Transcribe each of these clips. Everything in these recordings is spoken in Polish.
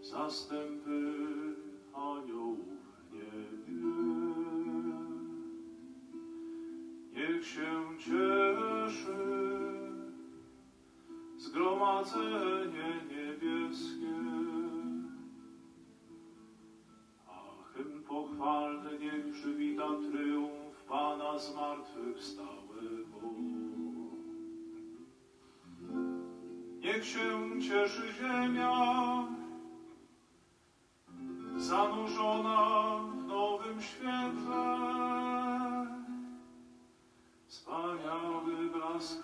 Zastępy aniołów niebie. Niech się cieszy zgromadzenie niebieskie. A hymn pochwalny niech przywita tryumf Pana zmartwychwstałego. Niech się cieszy ziemia, zanurzona w nowym świetle. Wspaniały blask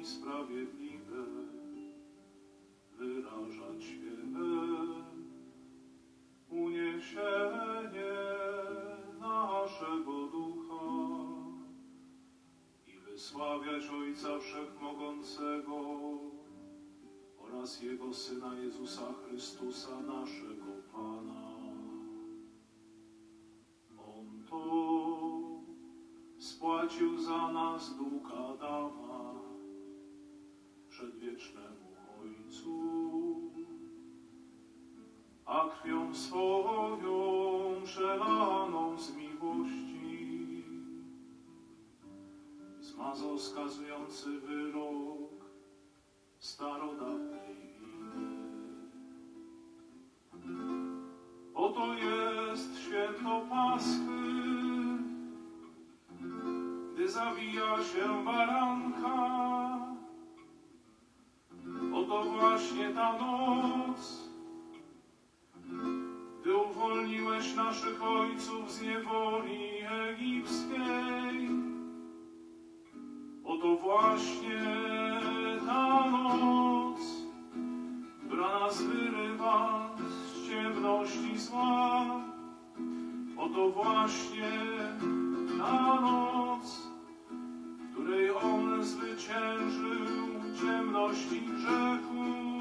i sprawiedliwe wyrażać śpiewem uniesienie naszego ducha i wysławiać Ojca Wszechmogącego oraz Jego Syna Jezusa Chrystusa, naszego Pana. On to spłacił za nas dług Adama przedwiecznemu Ojcu, a krwią swoją przelaną z miłości zmazał skazujący wyrok starodawnej. Oto jest święto Paschy, gdy zawija się baranka. Właśnie ta noc, gdy uwolniłeś naszych ojców z niewoli egipskiej. Oto właśnie ta noc, która nas wyrywa z ciemności zła. Oto właśnie ta noc, której On zwyciężył ciemności grzechu.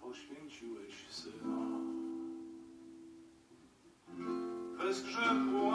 poświęciłeś Syna. Bez grzechu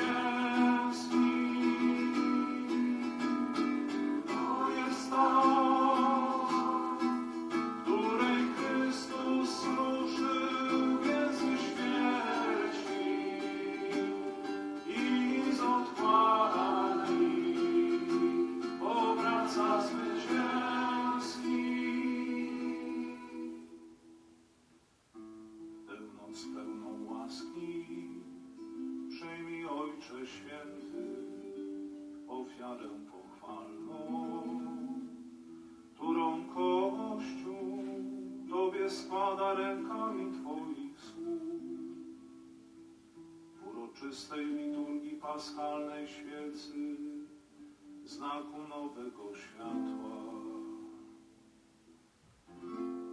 Christian. z tej liturgii paschalnej świecy, znaku nowego światła.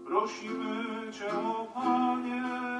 Prosimy Cię, o Panie,